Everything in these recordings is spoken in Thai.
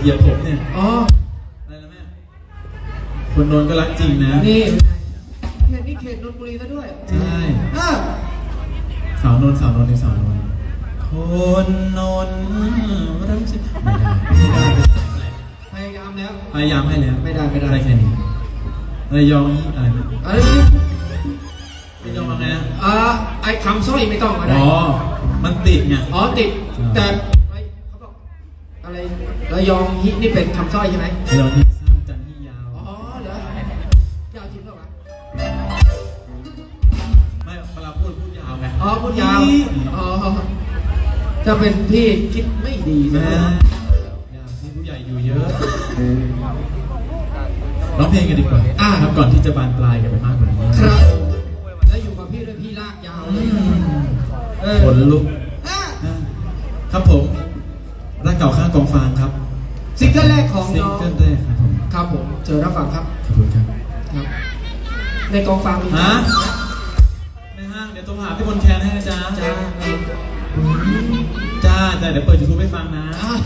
เหยียบผมเนี่ยอ๋ออะไรนะแม่คนนนท์ก็รักจริงนะนี่เขตนี่เขตนนทบุรีซะด้วยใช่อะสาวนนท์สาวนนท์นี่สาวนนท์คนนนท์รักจริงไม่ได้ไม่ได้พยายามแล้วพยายามให้แล้วไม่ได้ไม่ได้แค่นี้ระยองนี่อะไรนะอะไรนี่ระยองอะไรนะอ่าไอ้คำสร้อยไม่ต้องอะไรอ๋อมันติดไงอ๋อติดใช่แต่ ระยองฮินี่เป็นคำสร้อยใช่ไหมระยองนี่สั้นจันที่ยาว อ๋อเหรอยาวจริงเหรอวะไม่เวลาพูดพูดยาวไงอ๋อพูดยาว อ๋อจะเป็นพี่คิดไม่ดีแม่นะยาวที่ผู้ใหญ่อยู่เยอะร้องเพลงกันดีกว่าอ่าครับก่อนที่จะบานปลายกันไป ครับผมเจอรับฟังครับขอบคุณครับ ครับ ในกองฟังมีฮะ ในห้างเดี๋ยวโทรหาพี่บนแคนให้นะจ๊ะจ้าจ้าจ้าเดี๋ยวเปิดยูทูบให้ฟังนะ อ้าว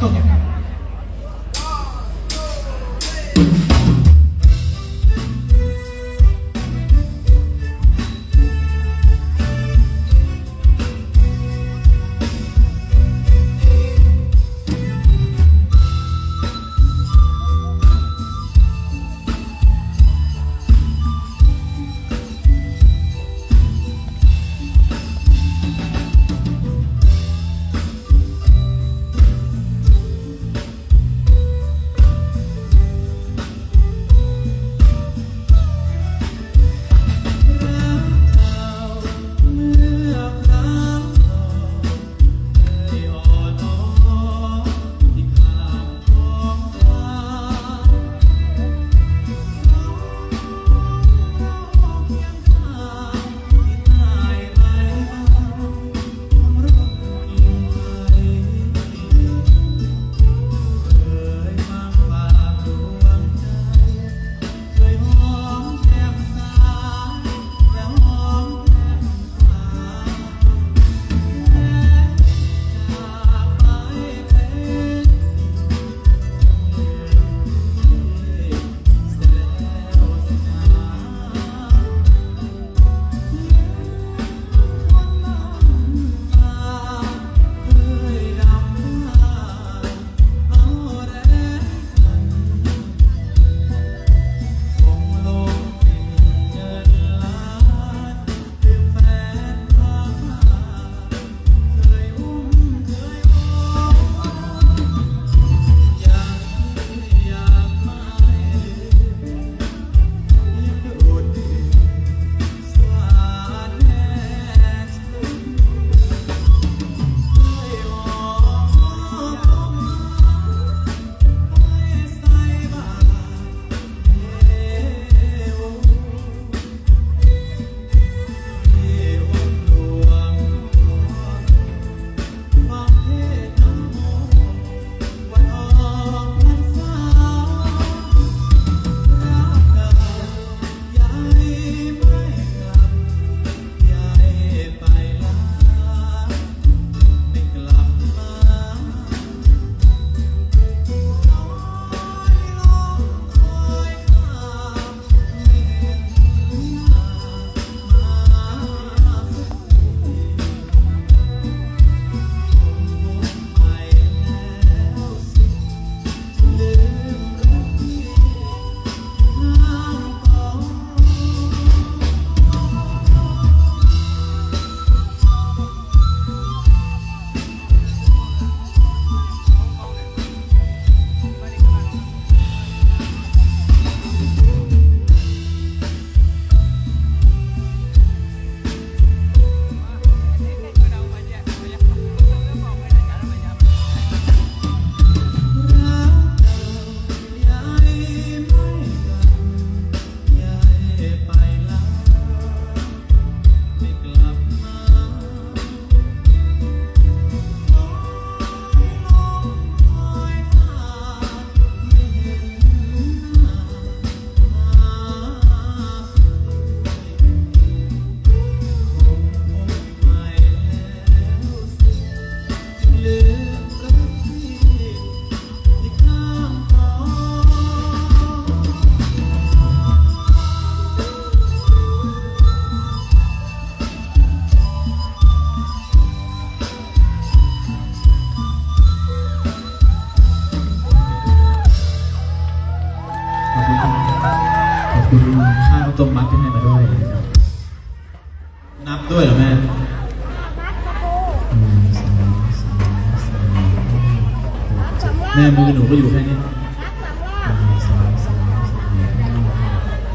แม่มือหนูก็อยู่แค่นี้หนึ่งสองสามสี่ห้าหก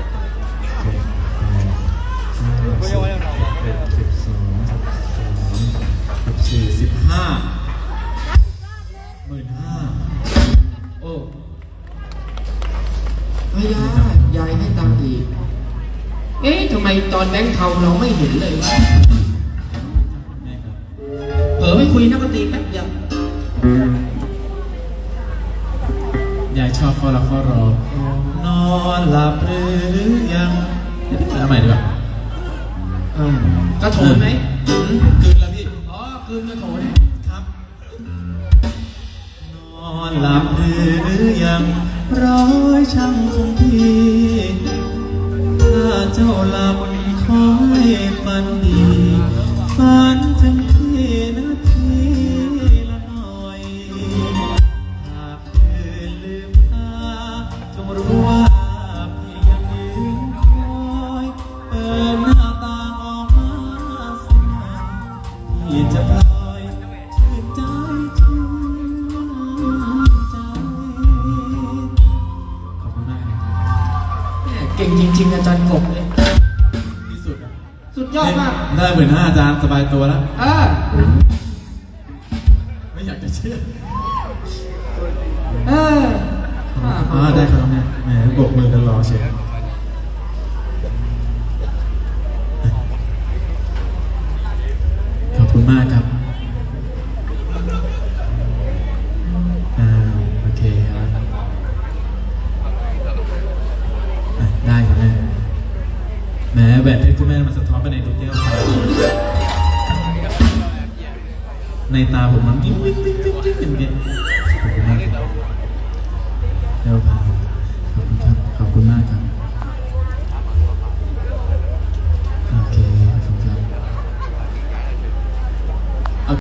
เจ็ดแปดเก้าสิบเอ็ดสิบสองสิบสามสิบสี่สิบห้าหมื่นห้าโอ้พยายายให้ตังค์อีก เอ๊ะทำไมตอนแบงค์เทาเราไม่เห็นเลยวะแม่ครับเผลอไม่คุยนักดนตรีแป๊บเดียว ยายชอบข้อรักข้อรอนอนหลับหรือยังเอาใหม่ดีกว่าอืมกระโถนไหมอืมกึนแล้วพี่ อ๋อคืนกระโถนครับ นอนหลับหรือยังร้อยช่างคงทีถ้าเจ้าหลับคอยฝันดี อาจารย์กบเลยที่สุดอะสุดยอดมากได้หมื่นห้าอาจารย์สบายตัวแล้ว เออไม่อยากจะเชื่อเอออ่าได้ครับแม่แหมบกมือกันรอเชียวขอบคุณมากครับ แหมแหวนเพชรที่แม่มันสะท้อนไปในดวงแก้วตาในตาผมมันยิ่งยิ่งยิ่งยิ่งอย่างเงี้ยขอบคุณมากครับ